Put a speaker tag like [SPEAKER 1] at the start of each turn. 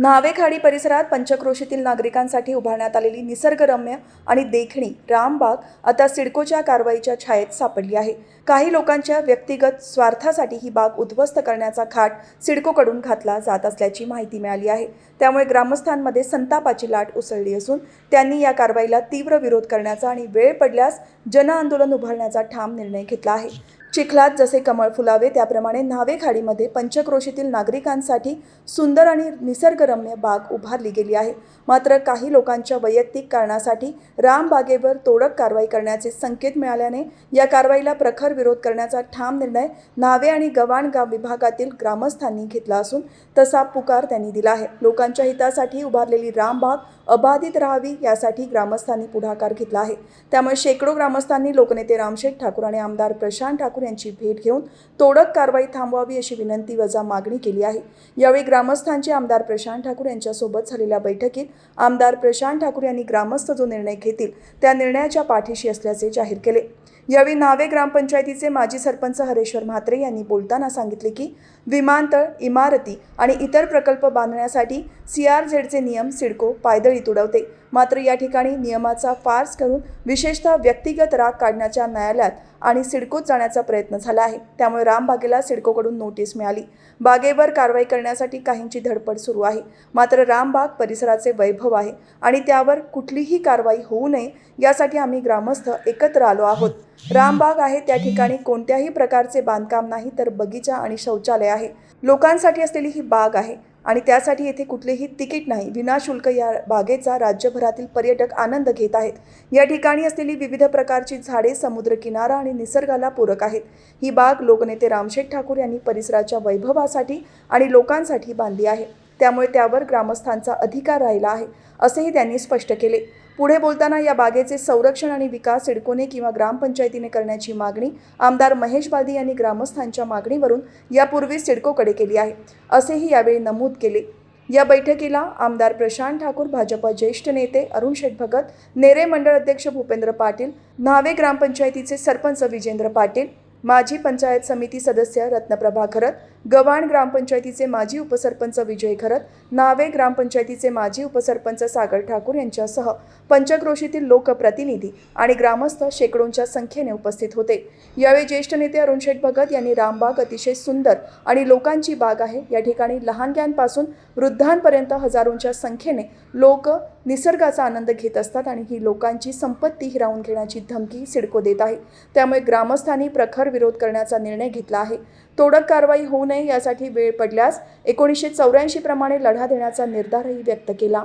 [SPEAKER 1] न्हावेखाडी परिसरात पंचक्रोशीतील नागरिकांसाठी उभारण्यात आलेली निसर्गरम्य आणि देखणी रामबाग आता सिडकोच्या कारवाईच्या छायेत सापडली आहे. काही लोकांच्या व्यक्तिगत स्वार्थासाठी ही बाग उद्ध्वस्त करण्याचा खाट सिडकोकडून घातला जात असल्याची माहिती मिळाली आहे. त्यामुळे ग्रामस्थांमध्ये संतापाची लाट उसळली असून त्यांनी या कारवाईला तीव्र विरोध करण्याचा आणि वेळ पडल्यास जनआंदोलन उभारण्याचा ठाम निर्णय घेतला आहे. चिखलात जसे कमळ फुलावे त्याप्रमाणे न्हावेखाडीमध्ये पंचक्रोशीतील नागरिकांसाठी सुंदर आणि निसर्गरम्य बाग उभारली गेली आहे. मात्र काही लोकांच्या वैयक्तिक कारणासाठी रामबागेवर तोडक कारवाई करण्याचे संकेत मिळाल्याने या कारवाईला प्रखर विरोध करण्याचा ठाम निर्णय न्हावे आणि गव्हाण गाव विभागातील ग्रामस्थांनी घेतला असून तसा पुकार त्यांनी दिला आहे. लोकांच्या हितासाठी उभारलेली रामबाग अबाधित राहावी यासाठी ग्रामस्थांनी पुढाकार घेतला आहे. त्यामुळे शेकडो ग्रामस्थांनी लोकनेते रामशेठ ठाकूर आणि आमदार प्रशांत ठाकूर यांची भेट घेऊन तोडक कारवाई थांबवावी अशी विनंती वजा मागणी केली आहे. यावेळी ग्रामस्थांचे आमदार प्रशांत ठाकूर यांच्यासोबत झालेल्या बैठकीत आमदार प्रशांत ठाकूर यांनी ग्रामस्थ जो निर्णय घेतील त्या निर्णयाच्या पाठीशी असल्याचे जाहीर केले. यावेळी नावे ग्रामपंचायतीचे माजी सरपंच हरेश्वर म्हात्रे यांनी बोलताना सांगितले की विमानतळ इमारती आणि इतर प्रकल्प बांधण्यासाठी सी आर झेडचे नियम सिडको पायदळी तुडवते. मात्र या ठिकाणी नियमाचा फार्स करून विशेषतः व्यक्तिगत राग काढण्याच्या न्यायालयात आणि सिडकोत जाण्याचा प्रयत्न झाला आहे. त्यामुळे रामबागेला सिडकोकडून नोटीस मिळाली. बागेवर कारवाई करण्यासाठी काहींची धडपड सुरू आहे. मात्र रामबाग परिसराचे वैभव आहे आणि त्यावर कुठलीही कारवाई होऊ नये यासाठी आम्ही ग्रामस्थ एकत्र आलो आहोत. रामबाग आहे त्या ठिकाणी कोणत्याही प्रकारचे बांधकाम नाही तर बगीचा आणि शौचालय आहे. लोकांसाठी असलेली ही बाग आहे आणि त्यासाठी येथे कुठलेही तिकीट नाही. विनाशुल्क या बागेचा राज्यभरातील पर्यटक आनंद घेत आहेत. या ठिकाणी असलेली विविध प्रकारची झाडे समुद्रकिनारा आणि निसर्गाला पूरक आहेत. ही बाग लोकनेते रामशेठ ठाकूर यांनी परिसराच्या वैभवासाठी आणि लोकांसाठी बांधली आहे. त्यामुळे त्यावर ग्रामस्थांचा अधिकार राहिला आहे असेही त्यांनी स्पष्ट केले. पुढे बोलताना या बागेचे संरक्षण आणि विकास सिडकोने किंवा ग्रामपंचायतीने करण्याची मागणी आमदार महेश बालदी यांनी ग्रामस्थांच्या मागणीवरून यापूर्वी सिडकोकडे केली आहे असेही यावेळी नमूद केले. या बैठकीला आमदार प्रशांत ठाकूर भाजप ज्येष्ठ नेते अरुण शेठ भगत नेरे मंडळ अध्यक्ष भूपेंद्र पाटील न्हावे ग्रामपंचायतीचे सरपंच विजेंद्र पाटील माजी पंचायत समिती सदस्य रत्नप्रभा खरत गव्हाण ग्रामपंचायतीचे माजी उपसरपंच विजय खरत नावे ग्रामपंचायतीचे माजी उपसरपंच सागर ठाकूर यांच्यासह पंचक्रोशीतील लोकप्रतिनिधी आणि ग्रामस्थ शेकडोंच्या संख्येने उपस्थित होते. यावेळी ज्येष्ठ नेते अरुण शेठ भगत यांनी रामबाग अतिशय सुंदर आणि लोकांची बाग आहे. या ठिकाणी लहानग्यांपासून वृद्धांपर्यंत हजारोंच्या संख्येने लोक निसर्गाचा आनंद घेत असतात आणि ही लोकांची संपत्ती हिरावून घेण्याची धमकी सिडको देत आहे. त्यामुळे ग्रामस्थांनी प्रखर विरोध करण्याचा निर्णय घेतला आहे. तोडक कारवाई होऊ नये यासाठी वेळ पडल्यास एकोणीसशे चौऱ्याऐंशी प्रमाणे लढा देण्याचा निर्धारही व्यक्त केला.